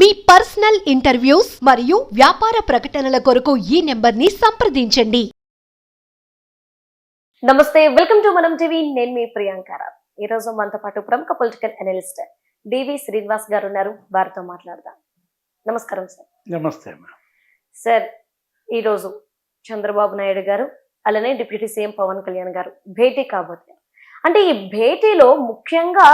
మీ personal interviews మరియు వ్యాపార ప్రకటనల కొరకు ఈ నెంబర్ని సంప్రదించండి. నమస్తే వెల్కమ్ టు మనం టీవీ. నేను మీ ప్రియాంకార ఈ రోజు మనతో పాటు ప్రముఖ పొలిటికల్ అనలిస్ట్ డివి శ్రీనివాస్ గారు ఉన్నారు. వారితో మాట్లాడదాం. నమస్కారం సార్. నమస్తే అమ్మా సార్ ఈరోజు చంద్రబాబు నాయుడు గారు అలానే డిప్యూటీ సీఎం పవన్ కళ్యాణ్ గారు భేటీ కాబోతున్నారు. అంటే ఈ భేటీలో ముఖ్యంగా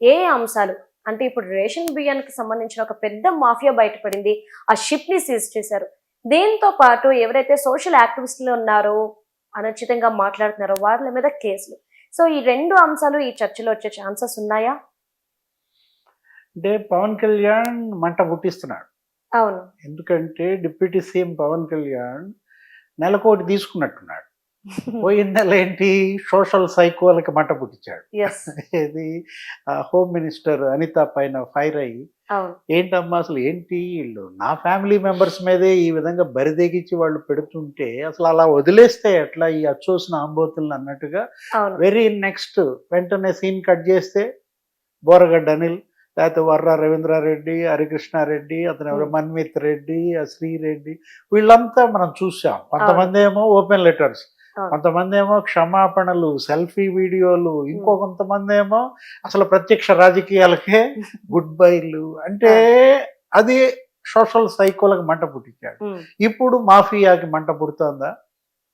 ఏ అంశాలు అంటే ఇప్పుడు రేషన్ బియ్యానికి సంబంధించిన ఒక పెద్ద మాఫియా బయటపడింది. ఆ షిప్ని సీజ్ చేశారు. దీంతో పాటు ఎవరైతే సోషల్ యాక్టివిస్టులు ఉన్నారో అనుచితంగా మాట్లాడుతున్నారో వాళ్ళ మీద కేసులు. సో ఈ రెండు అంశాలు ఈ చర్చలో వచ్చే ఛాన్సెస్ ఉన్నాయా? అంటే పవన్ కళ్యాణ్ మంట పుట్టిస్తున్నాడు. అవును. ఎందుకంటే డిప్యూటీ సీఎం పవన్ కళ్యాణ్ నెలకోటి తీసుకున్నట్టున్నాడు. ఏంటి సోషల్ సైకోలకి మంట పుట్టించాడు. ఇది హోమ్ మినిస్టర్ అనిత పైన ఫైర్ అయ్యి ఏంటమ్మా అసలు ఏంటి? వీళ్ళు నా ఫ్యామిలీ మెంబర్స్ మీదే ఈ విధంగా బరిదెగించి వాళ్ళు పెడుతుంటే అసలు అలా వదిలేస్తే ఎట్లా ఈ అచ్చోసిన ఆంబోతులను అన్నట్టుగా? వెరీ నెక్స్ట్ వెంటనే సీన్ కట్ చేస్తే బోరగడ్డ అనిల్ లేకపోతే వర్ర రవీంద్రారెడ్డి హరికృష్ణారెడ్డి అతను ఎవరు? Hmm. మన్మిత్ రెడ్డి శ్రీరెడ్డి వీళ్ళంతా మనం చూసాం. కొంతమంది ఏమో ఓపెన్ లెటర్స్. కొంతమంది ఏమో క్షమాపణలు సెల్ఫీ వీడియోలు ఇంకో కొంతమంది ఏమో అసలు ప్రత్యక్ష రాజకీయాలకే గుడ్ బైలు. అంటే అది సోషల్ సైకోలకు మంట పుట్టించాడు. ఇప్పుడు మాఫియాకి మంట పుడుతోందా?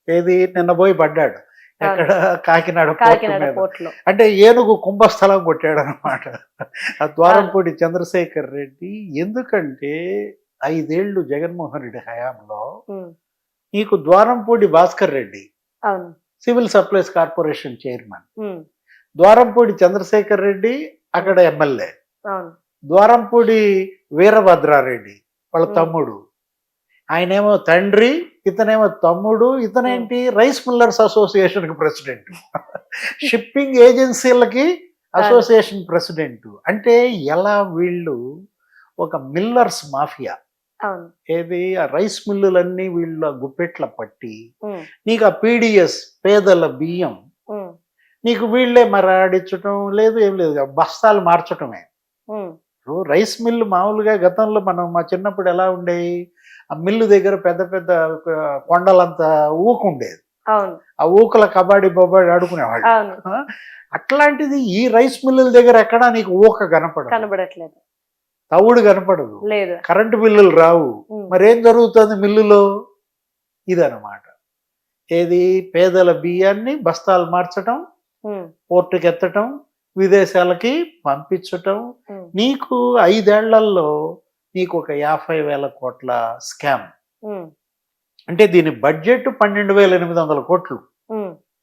ఏది? నిన్న పోయి పడ్డాడు. ఎక్కడ? కాకినాడ పోర్టు అంటే ఏనుగు కుంభస్థలం కొట్టాడు అనమాట ఆ ద్వారంపూడి చంద్రశేఖర్ రెడ్డి ఎందుకంటే ఐదేళ్ళు జగన్మోహన్ రెడ్డి హయాంలో నీకు Dwarampudi Bhaskar Reddy civil supplies corporation chairman. Dwarampudi Chandrasekhar Reddy అక్కడ ఎమ్మెల్యే. ద్వారంపూడి వీరభద్రారెడ్డి వాళ్ళ. తమ్ముడు. ఆయనేమో తండ్రి ఇతనేమో తమ్ముడు ఇతనేంటి? రైస్ మిల్లర్స్ అసోసియేషన్కి ప్రెసిడెంట్. షిప్పింగ్ ఏజెన్సీలకి అసోసియేషన్ ప్రెసిడెంట్. అంటే ఎలా వీళ్ళు ఒక మిల్లర్స్ మాఫియా? ఏది? ఆ రైస్ మిల్లులన్నీ వీళ్ళ గుప్పెట్ల పట్టి నీకు ఆ పీడిఎస్ పేదల బియ్యం నీకు వీళ్ళే మరాడించటం లేదు ఏం లేదు. బస్తాలు మార్చటమే. రైస్ మిల్లు మామూలుగా గతంలో మనం మా చిన్నప్పుడు ఎలా ఉండేవి? ఆ మిల్లు దగ్గర పెద్ద పెద్ద కొండలంత ఊకు ఉండేది ఆ ఊకల కబడ్డీ బొబ్బాడి ఆడుకునేవాళ్ళు? అట్లాంటిది ఈ రైస్ మిల్లుల దగ్గర ఎక్కడా నీకు ఊక కనపడదు. కనబడట్లేదు. తవుడు కనపడదు. లేదు. కరెంటు బిల్లులు రావు. మరేం జరుగుతుంది మిల్లులో? ఇదనమాట ఏది? పేదల బియ్యాన్ని బస్తాలు మార్చటం పోర్టుకి ఎత్తటం విదేశాలకి పంపించటం. నీకు ఐదేళ్ళలో నీకు ఒక యాభై వేల కోట్ల స్కామ్. అంటే దీని బడ్జెట్ పన్నెండు వేల ఎనిమిది వందల కోట్లు.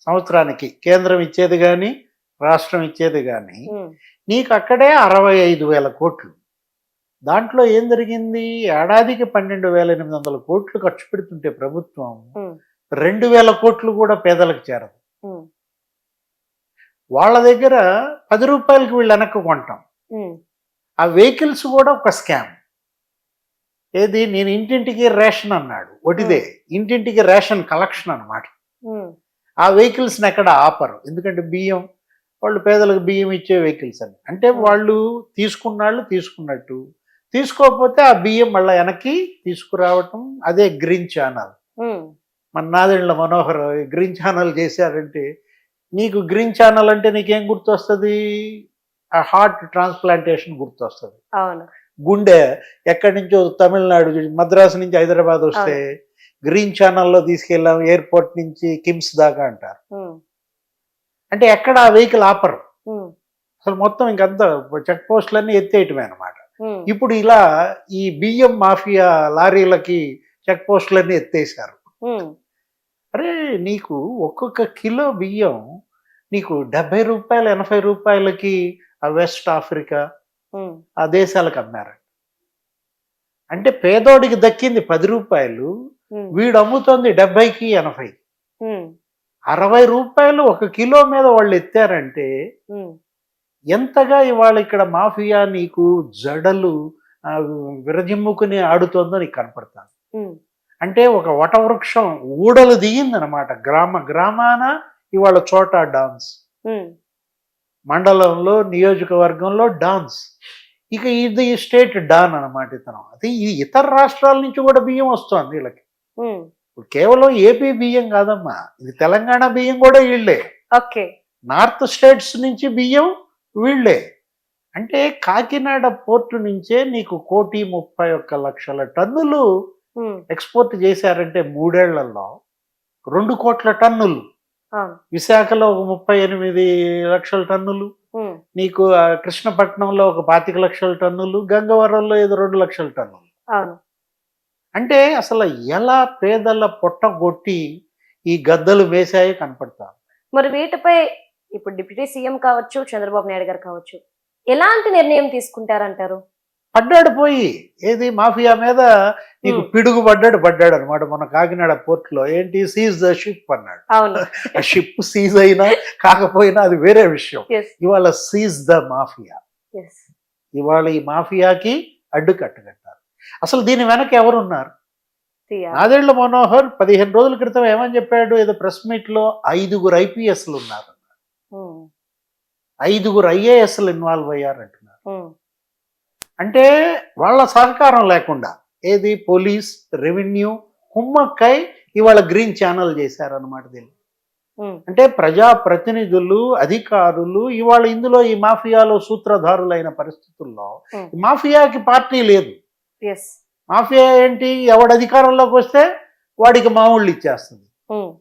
సంవత్సరానికి కేంద్రం ఇచ్చేది కానీ రాష్ట్రం ఇచ్చేది కానీ నీకు అక్కడే అరవై ఐదు వేల కోట్లు. దాంట్లో ఏం జరిగింది? ఏడాదికి పన్నెండు వేల ఎనిమిది వందల కోట్లు ఖర్చు పెడుతుంటే ప్రభుత్వం రెండు వేల కోట్లు కూడా పేదలకు చేరదు. వాళ్ళ దగ్గర పది రూపాయలకి వీళ్ళు వెనక్కి కొంటాం. ఆ వెహికల్స్ కూడా ఒక స్కామ్. ఏది? నేను ఇంటింటికి రేషన్ అన్నాడు. ఒకటిదే ఇంటింటికి రేషన్ కలెక్షన్ అన్నమాట. ఉమ్, ఆ వెహికల్స్ని ఎక్కడ ఆపరు. ఎందుకంటే బియ్యం వాళ్ళు పేదలకు బియ్యం ఇచ్చే వెహికల్స్ అని. అంటే వాళ్ళు తీసుకున్నాళ్ళు తీసుకున్నట్టు. తీసుకోకపోతే ఆ బియ్యం మళ్ళీ వెనక్కి తీసుకురావటం అదే గ్రీన్ ఛానల్ మన నాదెండ్ల మనోహర్ గ్రీన్ ఛానల్ చేశారంటే నీకు గ్రీన్ ఛానల్ అంటే నీకేం గుర్తొస్తుంది? ఆ హార్ట్ ట్రాన్స్ప్లాంటేషన్ గుర్తొస్తుంది. గుండె ఎక్కడి నుంచో తమిళనాడు మద్రాసు నుంచి హైదరాబాద్ వస్తే గ్రీన్ ఛానల్లో తీసుకెళ్ళాం ఎయిర్పోర్ట్ నుంచి కిమ్స్ దాకా అంటారు. అంటే ఎక్కడ ఆ వెహికల్ ఆపరు. అసలు మొత్తం ఇంకంతా చెక్ పోస్టులన్నీ ఎత్తేయటమే అనమాట ఇప్పుడు ఇలా ఈ బియ్యం మాఫియా లారీలకి చెక్ పోస్టులన్నీ ఎత్తేసారు అరే నీకు ఒక్కొక్క కిలో బియ్యం నీకు డెబ్బై రూపాయలు ఎనభై రూపాయలకి ఆ వెస్ట్ ఆఫ్రికా ఆ దేశాలకు అమ్మారు. అంటే పేదోడికి దక్కింది పది రూపాయలు వీడు అమ్ముతోంది డెబ్బైకి ఎనభై అరవై రూపాయలు ఒక కిలో మీద వాళ్ళు ఎత్తారంటే ఎంతగా ఇవాళ ఇక్కడ మాఫియా నీకు జడలు విరజిమ్ముకుని ఆడుతోందో నీకు కనపడతాను అంటే ఒక వటవృక్షం ఊడలు దిగిందనమాట గ్రామ గ్రామాన ఇవాళ చోటా డాన్స్. మండలంలో నియోజకవర్గంలో డాన్స్. ఇక ఇది స్టేట్ డాన్ అన్నమాట ఇతను. అది ఈ ఇతర రాష్ట్రాల నుంచి కూడా బియ్యం వస్తుంది వీళ్ళకి. ఇప్పుడు కేవలం ఏపీ బియ్యం కాదమ్మా. ఇది తెలంగాణ బియ్యం కూడా వీళ్ళే. ఓకే. నార్త్ స్టేట్స్ నుంచి బియ్యం వీళ్ళే. అంటే కాకినాడ పోర్టు నుంచే నీకు కోటి ముప్పై ఒక్క లక్షల టన్నులు ఎక్స్పోర్ట్ చేశారంటే మూడేళ్ళలో రెండు కోట్ల టన్నులు. విశాఖలో ఒక ముప్పై ఎనిమిది లక్షల టన్నులు. నీకు కృష్ణపట్నంలో ఒక పాతిక లక్షల టన్నులు. గంగవరంలో ఏదో రెండు లక్షల టన్నులు. అంటే అసలు ఎలా పేదల పొట్టగొట్టి ఈ గద్దలు వేసాయో కనపడతా మరి వీటిపై ఇప్పుడు డిప్యూటీ సీఎం కావచ్చు చంద్రబాబు నాయుడు గారు కావచ్చు ఎలాంటి నిర్ణయం తీసుకుంటారంటారు? పడ్డాడు పోయి. ఏది? మాఫియా మీద నీకు. పిడుగు పడ్డాడు పడ్డాడు అనమాట మన కాకినాడ పోర్టులో. ఏంటి? సీజ్ ద షిప్ అన్నాడు. అవును. ఆ షిప్ సీజ్ అయినా కాకపోయినా అది వేరే విషయం. ఇవాళ సీజ్ ద మాఫియా. ఇవాళ ఈ మాఫియాకి అడ్డు కట్టగట్టారు. అసలు దీని వెనక ఎవరున్నారు? నాదేళ్ళ మనోహర్ పదిహేను రోజుల క్రితం ఏమని చెప్పాడు? ఏదో ప్రెస్ మీట్లో ఐదుగురు ఐపీఎస్లు ఉన్నారు. ఐదుగురు ఐఏఎస్లు ఇన్వాల్వ్ అయ్యారు అంటున్నారు. అంటే వాళ్ళ సహకారం లేకుండా ఏది? పోలీస్ రెవెన్యూ కుమ్మక్కై ఇవాళ గ్రీన్ ఛానల్ చేశారన్నమాట దీన్ని. అంటే ప్రజా ప్రతినిధులు అధికారులు ఇవాళ ఇందులో ఈ మాఫియాలో సూత్రధారులైన పరిస్థితుల్లో మాఫియాకి పార్టీ లేదు. మాఫియా ఏంటి? ఎవడు అధికారంలోకి వస్తే వాడికి మామూళ్ళు ఇచ్చేస్తుంది.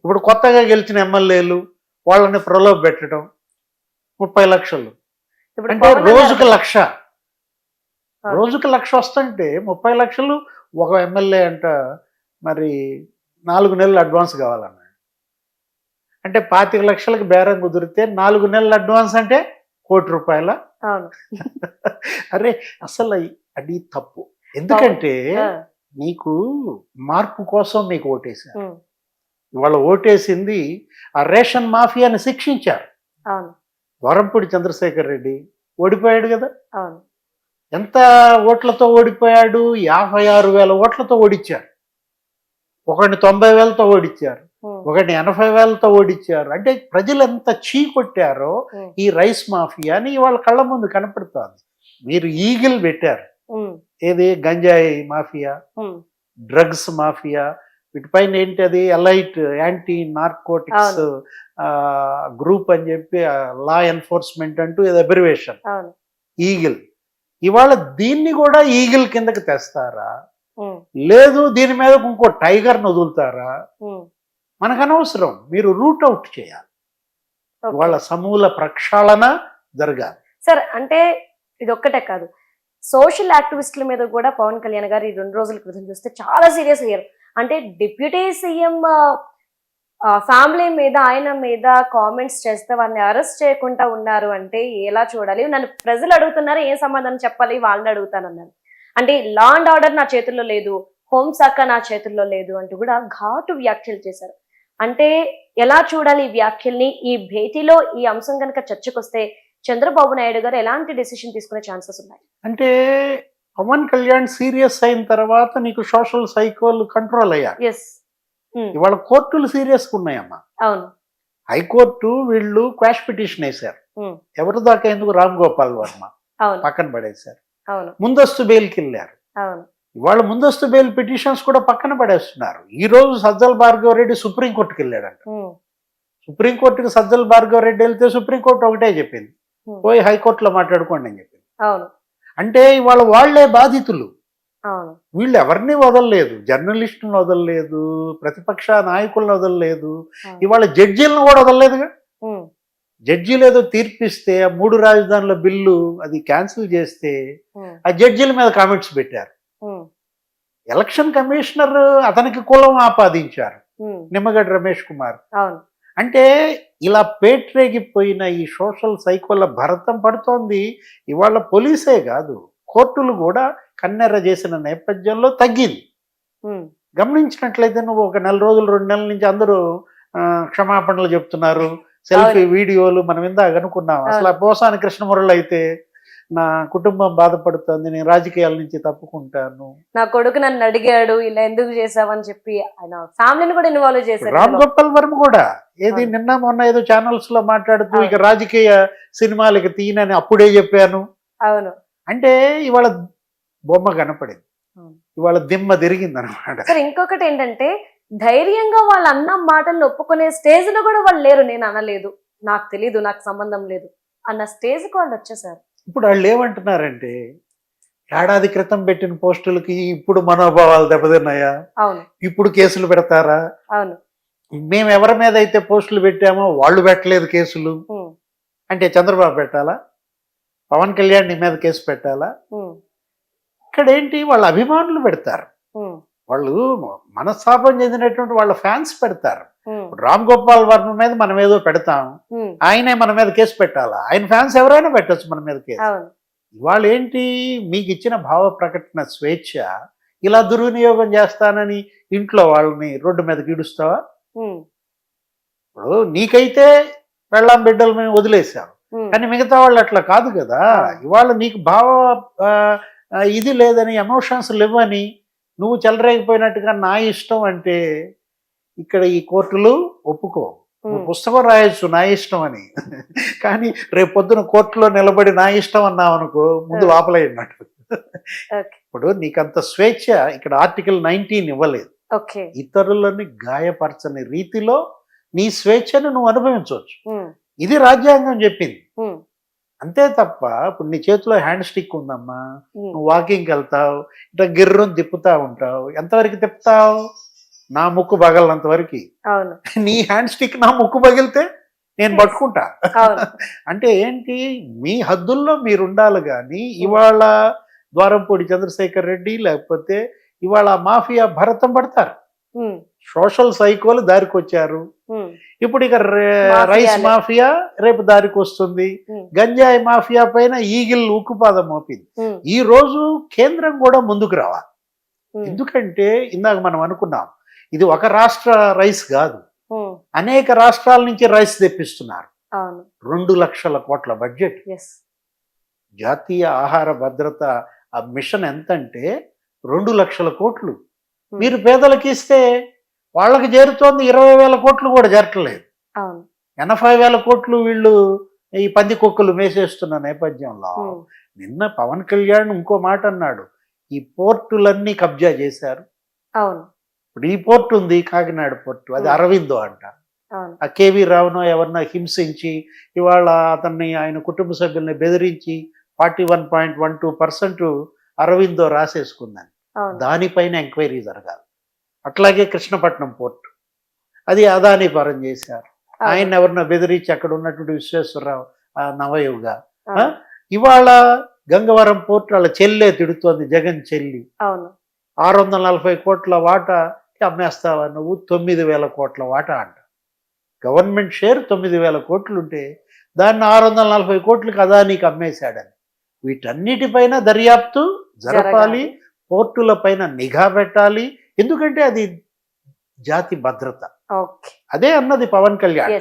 ఇప్పుడు కొత్తగా గెలిచిన ఎమ్మెల్యేలు వాళ్ళని ప్రలోభ పెట్టడం ముప్పై లక్షలు. అంటే రోజుకి లక్ష. రోజుకి లక్ష వస్తుంటే ముప్పై లక్షలు ఒక ఎమ్మెల్యే అంట మరి నాలుగు నెలలు అడ్వాన్స్ కావాలన్నాడు. అంటే పాతిక లక్షలకి బేరం కుదిరితే నాలుగు నెలల అడ్వాన్స్ అంటే కోటి రూపాయల? అరే అసలు అది తప్పు. ఎందుకంటే నీకు మార్పు కోసం మీకు ఓటేశారు. ఇవాళ ఓటేసింది ఆ రేషన్ మాఫియాని శిక్షించారు. వరంపూడి చంద్రశేఖర్ రెడ్డి ఓడిపోయాడు కదా. ఎంత ఓట్లతో ఓడిపోయాడు? యాభై ఆరు వేల ఓట్లతో ఓడిచ్చారు. ఒకడిని తొంభై వేలతో ఓడిచ్చారు. ఒకడిని ఎనభై వేలతో ఓడిచ్చారు. అంటే ప్రజలు ఎంత చీ కొట్టారో ఈ రైస్ మాఫియాని వాళ్ళ కళ్ళ ముందు కనపడుతోంది. మీరు ఈగిల్ పెట్టారు. ఏది? గంజాయి మాఫియా? Drugs mafia? వీటిపైన ఏంటి అది ఎలైట్ యాంటీ నార్కోటిక్స్ గ్రూప్ అని చెప్పి లా ఎన్ఫోర్స్మెంట్ అంటూ ఇది అబ్రివేషన్ ఈగిల్ ఇవాళ దీన్ని కూడా ఈగిల్ కిందకి తెస్తారా? లేదు దీని మీద ఇంకో టైగర్ని వదులుతారా? మనకు అనవసరం. మీరు రూట్ అవుట్ చేయాలి. వాళ్ళ సమూల ప్రక్షాళన జరగాలి. సార్ అంటే ఇది ఒక్కటే కాదు. సోషల్ యాక్టివిస్టుల మీద కూడా పవన్ కళ్యాణ్ గారు ఈ రెండు రోజుల క్రితం చూస్తే చాలా సీరియస్ అయ్యారు. అంటే డిప్యూటీ సీఎం ఫ్యామిలీ మీద ఆయన మీద కామెంట్స్ చేస్తే వాళ్ళని అరెస్ట్ చేయకుండా ఉన్నారు అంటే ఎలా చూడాలి? నన్ను ప్రజలు అడుగుతున్నారు? ఏం సమాధానం చెప్పాలి? వాళ్ళని అడుగుతానన్నాను అంటే లా అండ్ ఆర్డర్ నా చేతుల్లో లేదు హోంశాఖ నా చేతుల్లో లేదు అంటూ కూడా ఘాటు వ్యాఖ్యలు చేశారు. అంటే ఎలా చూడాలి ఈ వ్యాఖ్యల్ని? ఈ భేటీలో ఈ అంశం కనుక చర్చకొస్తే చంద్రబాబు నాయుడు గారు ఎలాంటి డెసిషన్ తీసుకునే ఛాన్సెస్ ఉన్నాయి? అంటే పవన్ కళ్యాణ్ సీరియస్ అయిన తర్వాత నీకు సోషల్ సైకోలు కంట్రోల్ అయ్యారు ఎస్ ఇవాళ కోర్టులు సీరియస్గా ఉన్నాయమ్మా. అవును. హైకోర్టు వీళ్ళు క్వాష్ పిటిషన్ వేశారు. Hmm. ఎవరి దాకా ఎందుకు రామ్ గోపాల్ వర్మ? పక్కన పడేశారు. ముందస్తు బెయిల్కి వెళ్ళారు. ఇవాళ ముందస్తు బెయిల్ పిటిషన్స్ కూడా పక్కన పడేస్తున్నారు. ఈ రోజు సజ్జల భార్గవ రెడ్డి సుప్రీంకోర్టుకి వెళ్ళాడంట. ఉమ్, సుప్రీంకోర్టుకి సజ్జల భార్గవ రెడ్డి వెళ్తే సుప్రీంకోర్టు ఒకటే చెప్పింది. Hmm. పోయి హైకోర్టులో మాట్లాడుకోండి అని చెప్పింది. అంటే ఇవాళ వాళ్ళే బాధితులు. వీళ్ళు ఎవరిని వదలలేదు? జర్నలిస్టులను వదలలేదు ప్రతిపక్ష నాయకులను వదలలేదు. ఇవాళ జడ్జీలను కూడా వదలలేదుగా? జడ్జీలు ఏదో తీర్పిస్తే ఆ మూడు రాజధానుల బిల్లు అది క్యాన్సిల్ చేస్తే ఆ జడ్జీల మీద కామెంట్స్ పెట్టారు. ఎలక్షన్ కమిషనర్ అతనికి కులం ఆపాదించారు. నిమ్మగడ్డ రమేష్ కుమార్. అంటే ఇలా పేట్రేగిపోయిన ఈ సోషల్ సైకోల భరతం పడుతోంది. ఇవాళ పోలీసే కాదు కోర్టులు కూడా కన్నెర్ర చేసిన నేపథ్యంలో తగ్గింది. గమనించినట్లయితే నువ్వు ఒక నెల రోజులు రెండు నెలల నుంచి అందరూ క్షమాపణలు చెప్తున్నారు. సెల్ఫీ వీడియోలు మనం ఇందాక అనుకున్నాం. అసలు పోసాని కృష్ణమురళి అయితే నా కుటుంబం బాధపడుతుంది నేను రాజకీయాల నుంచి తప్పుకుంటాను నా కొడుకు నన్ను అడిగాడు ఇలా ఎందుకు చేసావని చెప్పి ఆయన ఫ్యామిలీని కూడా ఇన్వాల్వ్ చేశారు రామ్. గోపాల్ వర్మ కూడా ఏది. నిన్న మొన్న ఏదో ఛానల్స్లో మాట్లాడుతూ. ఇక రాజకీయ సినిమాలకి తీయనని అప్పుడే చెప్పాను అవును అంటే ఇవాళ బొమ్మ కనపడింది. ఇవాళ దిమ్మ తిరిగింది అనమాట సార్ ఇంకొకటి ఏంటంటే ధైర్యంగా వాళ్ళు అన్న మాటలను ఒప్పుకునే స్టేజ్లో కూడా వాళ్ళు లేరు నేను అనలేదు నాకు తెలీదు నాకు సంబంధం లేదు అన్న స్టేజ్కి వాళ్ళు వచ్చేసారు ఇప్పుడు వాళ్ళు ఏమంటున్నారంటే ఏడాది క్రితం పెట్టిన పోస్టులకి ఇప్పుడు మనోభావాలు దెబ్బతిన్నాయా? ఇప్పుడు కేసులు పెడతారా? మేము ఎవరి మీద అయితే పోస్టులు పెట్టామో వాళ్ళు పెట్టలేదు కేసులు. అంటే చంద్రబాబు పెట్టాలా? పవన్ కళ్యాణ్ నీ మీద కేసు పెట్టాలా? ఇక్కడ ఏంటి వాళ్ళ అభిమానులు పెడతారు. వాళ్ళు మనస్తాపం చెందినటువంటి వాళ్ళ ఫ్యాన్స్ పెడతారు. రామ్ గోపాల్ వర్మ మీద మనం ఏదో పెడతాం ఆయనే మన మీద కేసు పెట్టాలా? ఆయన ఫ్యాన్స్ ఎవరైనా పెట్టొచ్చు మన మీద కేసు. ఇవాళ ఏంటి? మీకు ఇచ్చిన భావ ప్రకటన స్వేచ్ఛ ఇలా దుర్వినియోగం చేస్తానని ఇంట్లో వాళ్ళని రోడ్డు మీదకి ఇడుస్తావా ఉమ్, ఇప్పుడు నీకైతే వెళ్ళాం బిడ్డలు మేము వదిలేసాం కానీ మిగతా వాళ్ళు అట్లా కాదు కదా. ఇవాళ నీకు భావ ఇది లేదని ఎమోషన్స్ లేవని నువ్వు చెలరేగిపోయినట్టుగా నా ఇష్టం అంటే ఇక్కడ ఈ కోర్టులు ఒప్పుకో పుస్తకం రాయొచ్చు నా ఇష్టం అని. కానీ రేపు పొద్దున కోర్టులో నిలబడి నా ఇష్టం అన్నావు అనుకో ముందు ఓకే. ఇప్పుడు నీకంత స్వేచ్ఛ ఇక్కడ ఆర్టికల్ నైన్టీన్ ఇవ్వలేదు. ఇతరులని గాయపరచని రీతిలో నీ స్వేచ్ఛను నువ్వు అనుభవించవచ్చు. ఇది రాజ్యాంగం చెప్పింది. అంతే తప్ప ఇప్పుడు నీ చేతిలో హ్యాండ్ స్టిక్ ఉందమ్మా. నువ్వు వాకింగ్కి వెళ్తావు ఇట్లా గిర్రం తిప్పుతా ఉంటావు. ఎంతవరకు తిప్పుతావు? నా ముక్కు పగలనంత వరకు. నీ హ్యాండ్ స్టిక్ నా ముక్కు పగిలితే నేను. పట్టుకుంటా. అంటే ఏంటి? మీ హద్దుల్లో మీరు ఉండాలి కానీ ఇవాళ ద్వారంపూడి చంద్రశేఖర్ రెడ్డి లేకపోతే ఇవాళ మాఫియా భరతం పడతారు. సోషల్ సైకోలు దారికి వచ్చారు ఇప్పుడు ఇక. రైస్ మాఫియా రేపు దారికి వస్తుంది గంజాయి మాఫియా పైన ఈగిల్ ఉక్కుపాదం మోపింది. ఈ రోజు కేంద్రం కూడా ముందుకు రావాలి. ఎందుకంటే ఇందాక మనం అనుకున్నాం ఇది ఒక రాష్ట్ర రైస్ కాదు. అనేక రాష్ట్రాల నుంచి రైస్ తెప్పిస్తున్నారు. రెండు లక్షల కోట్ల బడ్జెట్. జాతీయ ఆహార భద్రత ఆ మిషన్ ఎంతంటే రెండు లక్షల కోట్లు. మీరు పేదలకు ఇస్తే వాళ్ళకి చేరుతోంది ఇరవై వేల కోట్లు కూడా చేరట్లేదు. ఎనభై వేల కోట్లు వీళ్ళు ఈ పంది కుక్కలు మేసేస్తున్న నేపథ్యంలో ఉమ్, నిన్న పవన్ కళ్యాణ్ ఇంకో మాట అన్నాడు. ఈ పోర్టులన్నీ కబ్జా చేశారు. అవును. ఇప్పుడు ఈ పోర్ట్ ఉంది కాకినాడ పోర్టు అది Hmm. అరవిందో అంట. ఆ కేవీ రావునో ఎవరినో హింసించి ఇవాళ అతన్ని ఆయన కుటుంబ సభ్యుల్ని బెదిరించి forty one point one two percent Aurobindo రాసేసుకుందని. దానిపైన ఎంక్వైరీ జరగాలి. అట్లాగే కృష్ణపట్నం పోర్ట్. అది అదాని పరం చేశారు. ఆయన ఎవరినో బెదిరించి అక్కడ ఉన్నటువంటి విశ్వేశ్వరరావు ఆ నవయుగ. ఇవాళ గంగవరం పోర్ట్ వాళ్ళ చెల్లె తిడుతోంది జగన్ చెల్లి. ఆరు వందల నలభై కోట్ల వాటా అమ్మేస్తావా నువ్వు? తొమ్మిది వేల కోట్ల వాటా అంట. గవర్నమెంట్ షేర్ తొమ్మిది వేల కోట్లు ఉంటే దాన్ని ఆరు వందల నలభై కోట్లకి అదానికి అమ్మేశాడని. వీటన్నిటిపైన దర్యాప్తు జరపాలి. పోర్టుల పైన నిఘా పెట్టాలి. ఎందుకంటే అది జాతి భద్రత. అదే అన్నది పవన్ కళ్యాణ్.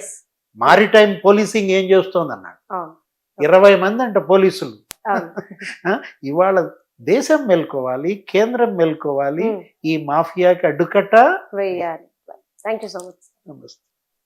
మారిటైమ్ పోలీసింగ్ ఏం చేస్తోంది అన్నాడు ఇరవై మంది అంట పోలీసులు. ఇవాళ దేశం మేల్కోవాలి కేంద్రం మేల్కోవాలి ఈ మాఫియాకి అడ్డుకట్ట వేయాలి థ్యాంక్ యూ సో మచ్ నమస్తే.